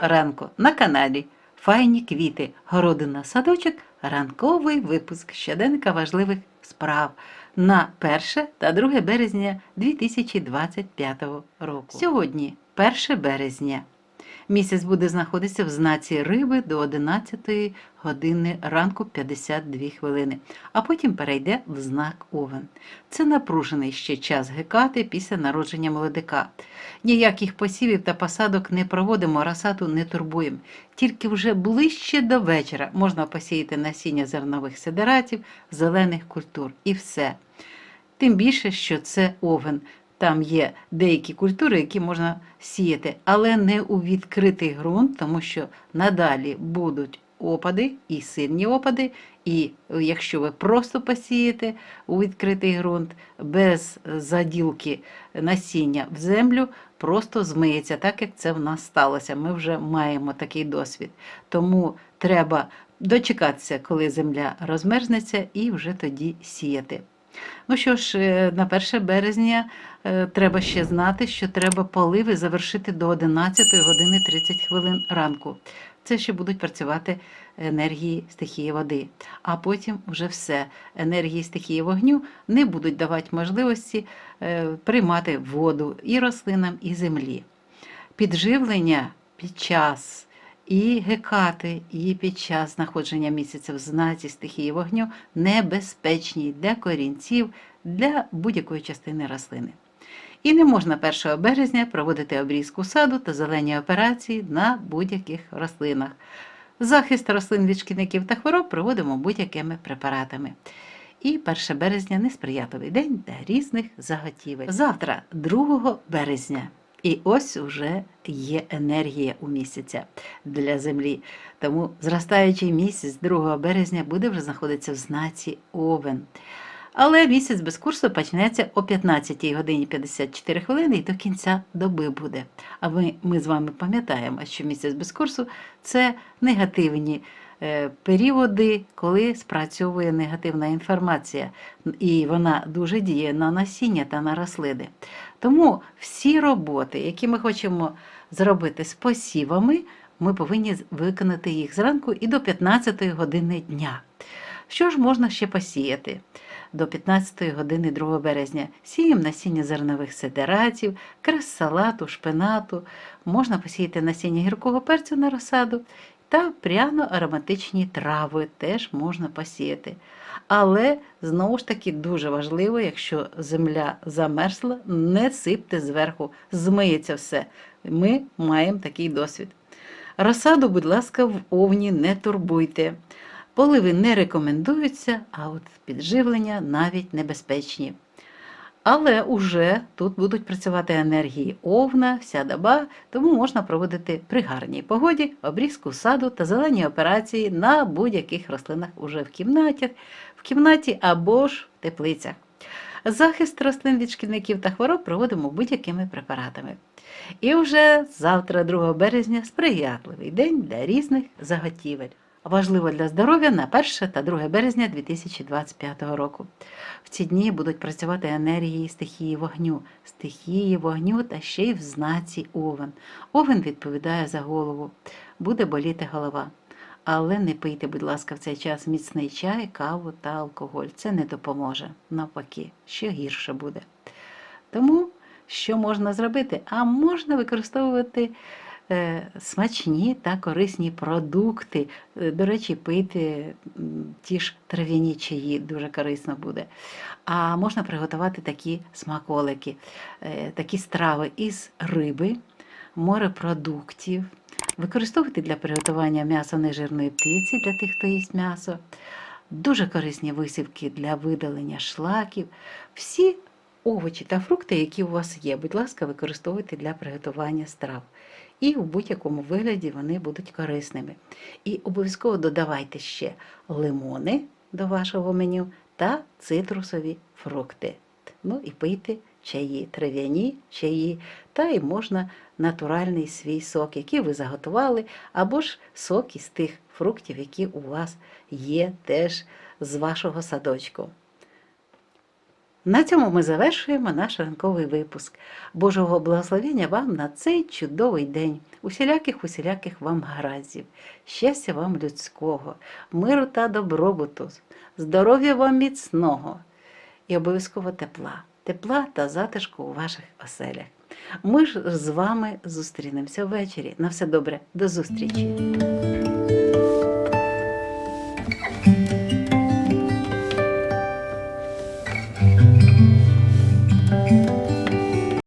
ранку на каналі Файні квіти, городина садочок, ранковий випуск щоденника важливих справ на 1 та 2 березня 2025 року. Сьогодні 1 березня. Місяць буде знаходитися в знаці риби до 11 години ранку 52 хвилини, а потім перейде в знак Овен. Це напружений ще час гекати після народження молодика. Ніяких посівів та посадок не проводимо, розсаду не турбуємо. Тільки вже ближче до вечора можна посіяти насіння зернових сидератів, зелених культур і все. Тим більше, що це овен. Там є деякі культури, які можна сіяти, але не у відкритий ґрунт, тому що надалі будуть опади і сильні опади. І якщо ви просто посієте у відкритий ґрунт без заділки насіння в землю, просто змиється, так як це в нас сталося. Ми вже маємо такий досвід. Тому треба дочекатися, коли земля розмерзнеться, і вже тоді сіяти. Ну що ж, е, на 1 березня е, треба ще знати, що треба поливи завершити до 11 години 30 хвилин ранку. Це ще будуть працювати енергії стихії води. А потім вже все. Енергії стихії вогню не будуть давати можливості е, приймати воду і рослинам, і землі. Підживлення під час і гекати, і під час знаходження місяця в знаці стихії вогню небезпечні для корінців, для будь-якої частини рослини. І не можна 1 березня проводити обрізку саду та зелені операції на будь-яких рослинах. Захист рослин від шкідників та хвороб проводимо будь-якими препаратами. І 1 березня несприятливий день для різних заготівель. Завтра, 2 березня. І ось уже є енергія у місяця для землі. Тому зростаючий місяць 2 березня буде вже знаходитися в знаці Овен. Але місяць без курсу почнеться о 15 годині 54 хвилини і до кінця доби буде. А ми, ми з вами пам'ятаємо, що місяць без курсу це негативні е, періоди, коли спрацьовує негативна інформація, і вона дуже діє на насіння та на рослини. Тому всі роботи, які ми хочемо зробити з посівами, ми повинні виконати їх зранку і до 15 години дня. Що ж можна ще посіяти? До 15 години 2 березня сіємо насіння зернових сидератів, крес салату, шпинату, можна посіяти насіння гіркого перцю на розсаду та пряно-ароматичні трави теж можна посіяти. Але знову ж таки дуже важливо, якщо земля замерзла, не сипте зверху, змиється все. Ми маємо такий досвід. Розсаду, будь ласка, в овні не турбуйте. Поливи не рекомендуються, а от підживлення навіть небезпечні. Але уже тут будуть працювати енергії овна, вся доба, тому можна проводити при гарній погоді обрізку саду та зелені операції на будь-яких рослинах уже в кімнаті, в кімнаті або ж в теплицях. Захист рослин від шкідників та хвороб проводимо будь-якими препаратами. І вже завтра, 2 березня, сприятливий день для різних заготівель. Важливо для здоров'я на 1 та 2 березня 2025 року. В ці дні будуть працювати енергії стихії вогню, стихії вогню та ще й в знаці овен. Овен відповідає за голову, буде боліти голова. Але не пийте, будь ласка, в цей час міцний чай, каву та алкоголь. Це не допоможе. Навпаки, ще гірше буде. Тому що можна зробити? А можна використовувати смачні та корисні продукти. Е, До речі, пити ті ж трав'яні чаї дуже корисно буде. А можна приготувати такі смаколики, е, такі страви із риби, морепродуктів. Використовувати для приготування м'яса нежирної птиці для тих, хто їсть м'ясо. Дуже корисні висівки для видалення шлаків. Всі овочі та фрукти, які у вас є, будь ласка, використовуйте для приготування страв. І в будь-якому вигляді вони будуть корисними. І обов'язково додавайте ще лимони до вашого меню та цитрусові фрукти. Ну і пийте чаї, трав'яні чаї, та й можна натуральний свій сок, який ви заготували, або ж сок із тих фруктів, які у вас є теж з вашого садочку. На цьому ми завершуємо наш ранковий випуск. Божого благословення вам на цей чудовий день, усіляких усіляких вам гараздів, щастя вам людського, миру та добробуту, здоров'я вам міцного і обов'язково тепла, тепла та затишку у ваших оселях. Ми ж з вами зустрінемося ввечері. На все добре, до зустрічі!